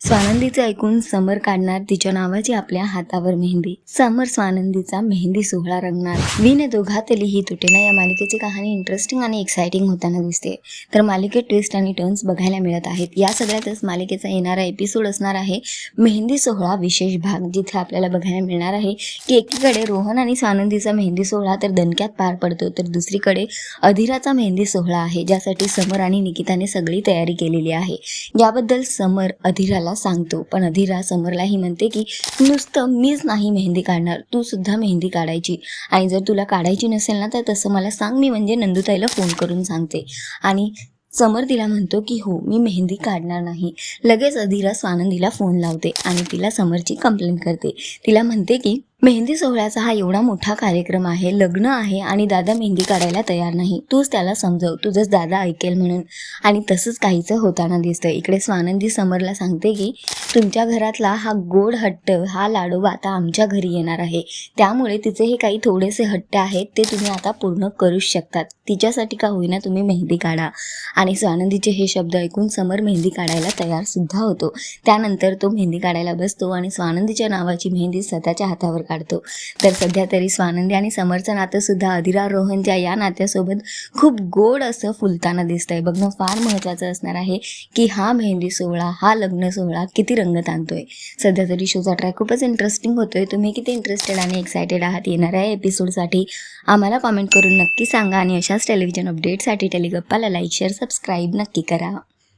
स्वानंदीचं ऐकून समर काढणार तिच्या नावाची आपल्या हातावर मेहंदी. समर स्वानंदीचा मेहंदी सोहळा रंगणार. विने दोघातली ही तुटेना या मालिकेची कहाणी इंटरेस्टिंग आणि एक्साइटिंग होताना दिसते. तर मालिकेत ट्विस्ट आणि टर्न्स बघायला मिळत आहेत. या सगळ्यातच मालिकेचा येणारा एपिसोड असणार आहे मेहंदी सोहळा विशेष भाग जिथे आपल्याला बघायला मिळणार आहे की एकीकडे रोहन आणि स्वानंदीचा मेहंदी सोहळा तर दणक्यात पार पडतो तर दुसरीकडे अधीराचा मेहंदी सोहळा आहे ज्यासाठी समर आणि निकिताने सगळी तयारी केलेली आहे. याबद्दल समर अधिराला सांगतो. पण अधीरा समरलाही म्हणते की नुसतं मीच नाही मेहंदी काढणार. तू सुद्धा मेहंदी काढायची. आणि जर तुला काढायची नसेल ना तर तसं मला सांग. मी म्हणजे नंदुताईला फोन करून सांगते. आणि समर तिला म्हणतो की हो मी मेहंदी काढणार नाही. लगेच अधीरा स्वानंदीला फोन लावते आणि तिला समरची कंप्लेंट करते. तिला म्हणते की मेहंदी सोहळ्याचा हा एवढा मोठा कार्यक्रम आहे लग्न आहे आणि दादा मेहंदी काढायला तयार नाही. तूच त्याला समजव. तुझंच दादा ऐकेल म्हणून. आणि तसंच काहीचं होताना दिसतं इकडे स्वानंदी समरला सांगते की तुमच्या घरातला हा गोड हट्ट हा लाडोबा आता आमच्या घरी येणार आहे. त्यामुळे तिचे हे काही थोडेसे हट्ट आहेत ते तुम्ही आता पूर्ण करूच शकतात. तिच्यासाठी का होईना तुम्ही मेहंदी काढा. आणि स्वानंदीचे हे शब्द ऐकून समर मेहंदी काढायला तयार सुद्धा होतो. त्यानंतर तो मेहंदी काढायला बसतो आणि स्वानंदीच्या नावाची मेहंदी स्वतःच्या हातावर काढतो. तर सध्या तरी स्वानंदी आणि समर्थ नातं सुद्धा अधिरा रोहनच्या या नात्यासोबत खूप गोड असं फुलताना दिसतंय. बघणं फार महत्त्वाचं असणार आहे की हा मेहंदी सोहळा हा लग्न सोहळा किती रंगत आणतोय. सध्या तरी शोचा ट्रॅक खूपच इंटरेस्टिंग होतोय. तुम्ही किती इंटरेस्टेड आणि एक्सायटेड आहात येणाऱ्या एपिसोडसाठी आम्हाला कॉमेंट करून नक्की सांगा आणि अशाच टेलिव्हिजन अपडेटसाठी टेलिगप्पाला लाईक शेअर सबस्क्राईब नक्की करा.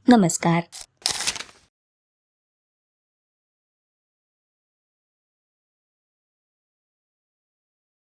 नमस्कार.